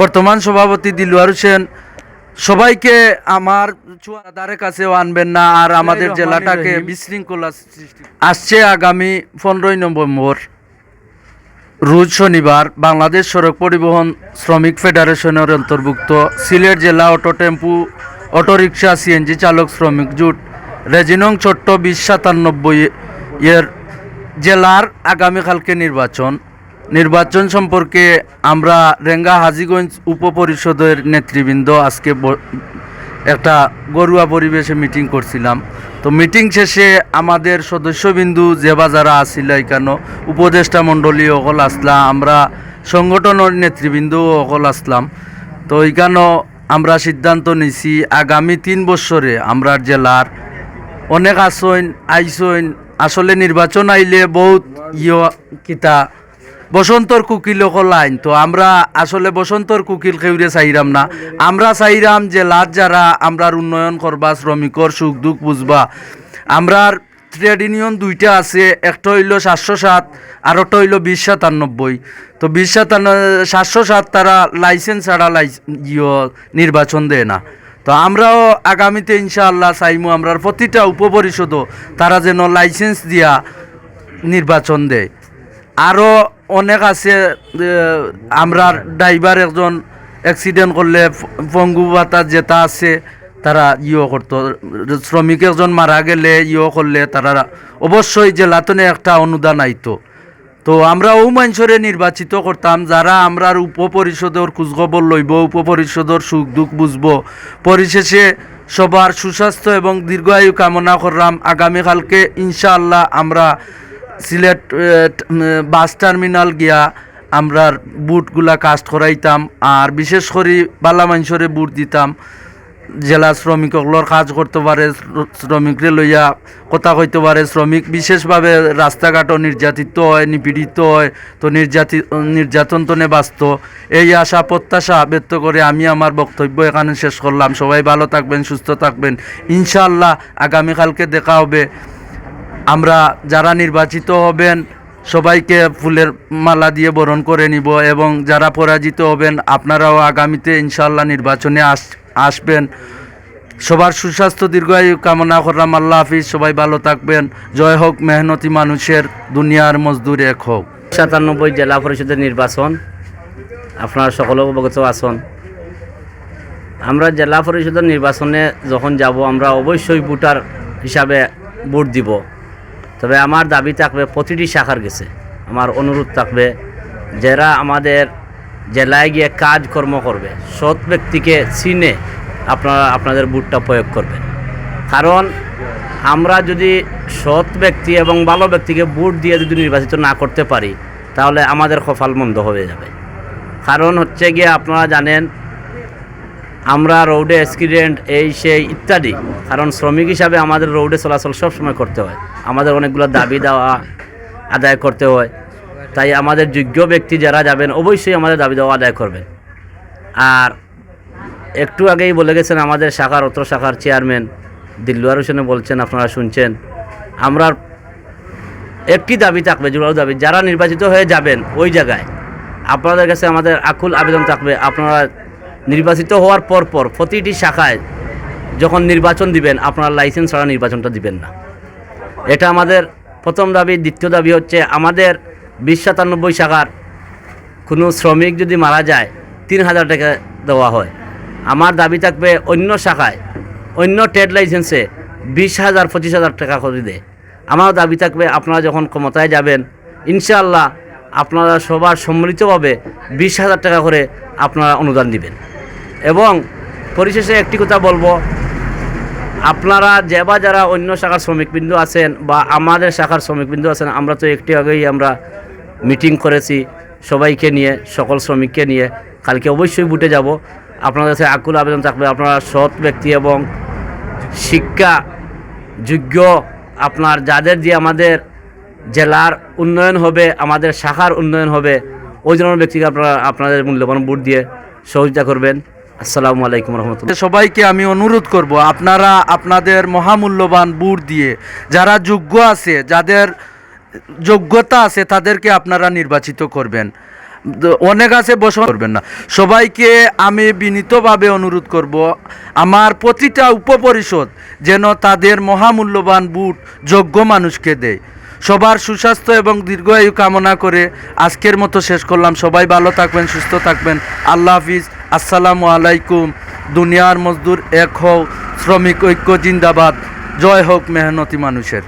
বর্তমান সভাপতি দিলওয়ার হোসেন সবাইকে আমার চুয়াদারের কাছেও আনবেন না আর আমাদের জেলাটাকে বিশৃঙ্খলা সৃষ্টি আসছে আগামী পনেরোই নভেম্বর। রোজ শনিবার বাংলাদেশ সড়ক পরিবহন শ্রমিক ফেডারেশনের অন্তর্ভুক্ত সিলেট জেলা অটো টেম্পু অটোরিকশা সিএনজি চালক শ্রমিক জুট রেজিনং ছোট্ট বিশ সাতানব্বই এর জেলার আগামীকালকে নির্বাচন। নির্বাচন সম্পর্কে আমরা রেঙ্গা হাজিগঞ্জ উপপরিষদের নেতৃবৃন্দ আজকে একটা গরুয়া পরিবেশে মিটিং করছিলাম। তো মিটিং শেষে আমাদের সদস্যবিন্দু যেবা যারা আসিল এখানে, উপদেষ্টা মণ্ডলী অকল আসলাম আমরা সংগঠনের নেতৃবৃন্দ অকল আসলাম। তো এখানেও আমরা সিদ্ধান্ত নিছি, আগামী তিন বছরে আমরা জেলার অনেক আসইন, আইসইন, আসলে নির্বাচন আইলে বহুত ইয় কিতা বসন্তর কুকিল লাইন। তো আমরা আসলে বসন্তর কুকিল খেউরে চাইরাম না। আমরা চাইরাম যে লাট যারা আমরার উন্নয়ন করবা, শ্রমিকর সুখ দুঃখ বুঝবা। আমরার ট্রেড ইউনিয়ন দুইটা আছে, একটা হইল সাতশো সাত আর একটা হইল বিশ সাতানব্বই। তো বিশ সাতান্ন সাতশো সাত তারা লাইসেন্স ছাড়া লাইস ইয় নির্বাচন দেয় না। তো আমরাও আগামীতে ইনশাআল্লাহ চাইমু আমরার প্রতিটা উপপরিষদও তারা যেন লাইসেন্স দিয়া নির্বাচন দেয়। আরও অনেক আছে আমরা ড্রাইভার একজন অ্যাক্সিডেন্ট করলে পঙ্গু ভাতা যেটা আছে, তারা ইয়ে করতো। শ্রমিক একজন মারা গেলে ইয়ে করলে তারা, অবশ্যই জেলাতনে একটা অনুদান আইতো। তো আমরা ও মানুষরে নির্বাচিত করতাম, যারা আমরার উপপরিষদের খোঁজখবর লইব, উপপরিষদের সুখ দুঃখ বুঝব। পরিশেষে সবার সুস্বাস্থ্য এবং দীর্ঘায়ু কামনা করলাম। আগামীকালকে ইনশাআল্লাহ আমরা সিলেট বাস টার্মিনাল গিয়া আমরা বুটগুলা কাস্ট করাইতাম আর বিশেষ করে বালা বুট দিতাম। জেলা শ্রমিকগুলোর কাজ করতে পারে, শ্রমিকরে লইয়া কথা কইতে পারে। শ্রমিক বিশেষভাবে রাস্তাঘাটও নির্যাতিত হয়, নিপীড়িত হয়, তো নির্যাতি নির্যাতনতনে বাস্ত এই আশা, প্রত্যাশা ব্যক্ত করে আমি আমার বক্তব্য এখানে শেষ করলাম। সবাই ভালো থাকবেন, সুস্থ থাকবেন। ইনশাআল্লাহ আগামীকালকে দেখা হবে। আমরা যারা নির্বাচিত হবেন, সবাইকে ফুলের মালা দিয়ে বরণ করে নিব এবং যারা পরাজিত হবেন, আপনারাও আগামীতে ইনশাল্লাহ নির্বাচনে আস, আসবেন। সবার সুস্বাস্থ্য, দীর্ঘায়ু কামনা করলাম। আল্লাহ হাফিজ, সবাই ভালো থাকবেন। জয় হোক, মেহনতি মানুষের দুনিয়ার মজদুর এক হোক। সাতানব্বই জেলা পরিষদের নির্বাচন। আপনারা সকলে অবগত আছেন। আমরা জেলা পরিষদের নির্বাচনে যখন যাব, আমরা অবশ্যই ভোটার হিসাবে ভোট দিব। তবে আমার দাবি থাকবে প্রতিটি শাখার গেছে আমার অনুরোধ থাকবে যারা আমাদের জেলায় গিয়ে কাজকর্ম করবে, সৎ ব্যক্তিকে চিনে আপনারা আপনাদের বুটটা প্রয়োগ করবেন। কারণ আমরা যদি সৎ ব্যক্তি এবং ভালো ব্যক্তিকে বুট দিয়ে যদি নির্বাচিত না করতে পারি, তাহলে আমাদের কপাল মন্দ হয়ে যাবে। কারণ হচ্ছে গিয়ে আপনারা জানেন আমরা রোডে অ্যাক্সিডেন্ট এই, সেই ইত্যাদি। কারণ শ্রমিক হিসাবে আমাদের রোডে চলাচল সবসময় করতে হয়। আমাদের অনেকগুলো দাবি দেওয়া, আদায় করতে হয়। তাই আমাদের যোগ্য ব্যক্তি যারা যাবেন, অবশ্যই আমাদের দাবি দেওয়া আদায় করবেন। আর একটু আগেই বলে গেছেন আমাদের শাখার অত্র শাখার চেয়ারম্যান দিল্লুয়ার হোসেনে বলছেন, আপনারা শুনছেন। আমরা একটি দাবি থাকবে, জোরালো দাবি। যারা নির্বাচিত হয়ে যাবেন ওই জায়গায়, আপনাদের কাছে আমাদের আকুল আবেদন থাকবে। আপনারা নির্বাচিত হওয়ার পর পর প্রতিটি শাখায় যখন নির্বাচন দিবেন, আপনার লাইসেন্স ছাড়া নির্বাচনটা দিবেন না। এটা আমাদের প্রথম দাবি। দ্বিতীয় দাবি হচ্ছে আমাদের বিশ সাতানব্বই শাখার কোনো শ্রমিক যদি মারা যায়, তিন হাজার টাকা দেওয়া হয়। আমার দাবি থাকবে অন্য শাখায়, অন্য ট্রেড লাইসেন্সে বিশ হাজার, পঁচিশ হাজার টাকা করে দেয়। আমার দাবি থাকবে আপনারা যখন ক্ষমতায় যাবেন, ইনশাআল্লাহ আপনারা সবার সম্মিলিতভাবে বিশ হাজার টাকা করে আপনারা অনুদান দিবেন। এবং পরিশেষে একটি কথা বলব। আপনারা যে বা যারা অন্য শাখার শ্রমিকবৃন্দ আছেন বা আমাদের শাখার শ্রমিকবৃন্দ আছেন, আমরা তো একটি আগেই আমরা মিটিং করেছি সবাইকে নিয়ে, সকল শ্রমিককে নিয়ে। কালকে অবশ্যই বুটে যাব। আপনাদের কাছে আকুল আবেদন থাকবে। আপনারা সৎ ব্যক্তি এবং শিক্ষা যোগ্য। আপনার যাদের দিয়ে আমাদের জেলার উন্নয়ন হবে, আমাদের শাখার উন্নয়ন হবে, ওই জন্য ব্যক্তিকে আপনারা, আপনাদের মূল্যবান বুট দিয়ে সহযোগিতা করবেন। আসসালামু আলাইকুম রহমতুল্লাহ। সবাইকে আমি অনুরোধ করব, আপনারা আপনাদের মহামূল্যবান বুট দিয়ে, যারা যোগ্য আছে, যাদের যোগ্যতা আছে, তাদেরকে আপনারা নির্বাচিত করবেন। অনেক আছে, বসবাস করবেন না। সবাইকে আমি বিনীতভাবে অনুরোধ করব, আমার প্রতিটা উপপরিষদ যেন তাদের মহামূল্যবান বুট যোগ্য মানুষকে দেয়। সবার সুস্বাস্থ্য এবং দীর্ঘায়ু কামনা করে আজকের মতো শেষ করলাম। সবাই ভালো থাকবেন, সুস্থ থাকবেন। আল্লাহ হাফিজ। আসসালামু আলাইকুম। দুনিয়ার মজদুর এক হও শ্রমিক ঐক্য জিন্দাবাদ। জয় হোক মেহনতি মানুষের।